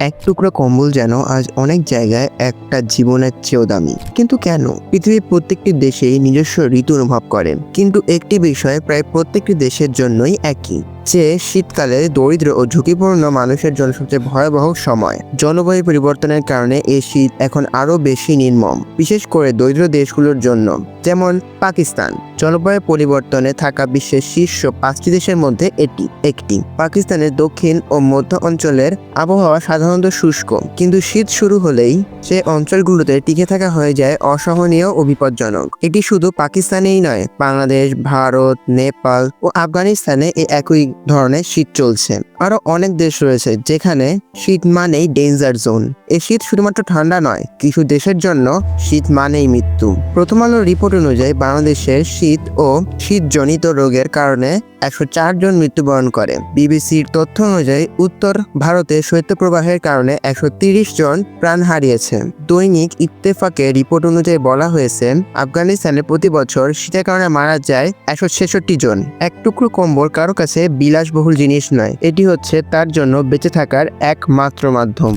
এক টুকরো কম্বল যেন আজ অনেক জায়গায় একটা জীবনের চেয়েও দামি। কিন্তু কেন? পৃথিবীর প্রত্যেকটি দেশেই নিজস্ব ঋতু অনুভব করে কিন্তু একটি বিষয় প্রায় প্রত্যেকটি দেশের জন্যই একই। যে শীতকালে দরিদ্র ও ঝুঁকিপূর্ণ মানুষের জন্য সবচেয়ে ভয়াবহ সময়। জলবায়ু পরিবর্তনের কারণে এই শীত এখন আরও বেশি নির্মম, বিশেষ করে দরিদ্র দেশগুলোর জন্য, যেমন পাকিস্তান। জলবায়ু পরিবর্তনে থাকা বিশ্বের শীর্ষ পাঁচটি দেশের মধ্যে এটি, একটি। পাকিস্তানের দক্ষিণ ও মধ্য অঞ্চলের আবহাওয়া সাধারণত শুষ্ক, কিন্তু শীত শুরু হলেই সে অঞ্চলগুলোতে টিকে থাকা হয়ে যায় অসহনীয় ও বিপজ্জনক। এটি শুধু পাকিস্তানেই নয়, বাংলাদেশ, ভারত, নেপাল ও আফগানিস্তানে একই ধরনের শীত চলছে। আরও অনেক দেশ রয়েছে যেখানে শীত মানেই ডেঞ্জার জোন এই শীত শুধুমাত্র ঠান্ডা নয়, কিছু দেশের জন্য শীত মানেই মৃত্যু। প্রথম আলোর রিপোর্ট অনুযায়ী বাংলাদেশের শীত ও শীতজনিত রোগের কারণে একশো চার জন মৃত্যুবরণ করে। বিবিসির তথ্য অনুযায়ী উত্তর ভারতে শৈত্যপ্রবাহের কারণে একশো ত্রিশ জন প্রাণ হারিয়েছে। দৈনিক ইত্তেফাকে রিপোর্ট অনুযায়ী বলা হয়েছে, আফগানিস্তানে প্রতি বছর শীতের কারণে মারা যায় একশো ছেষট্টি জন। এক টুকরো কম্বল কারও কাছে বিলাসবহুল জিনিস নয়। এটি হচ্ছে তার জন্য বেঁচে থাকার একমাত্র মাধ্যম।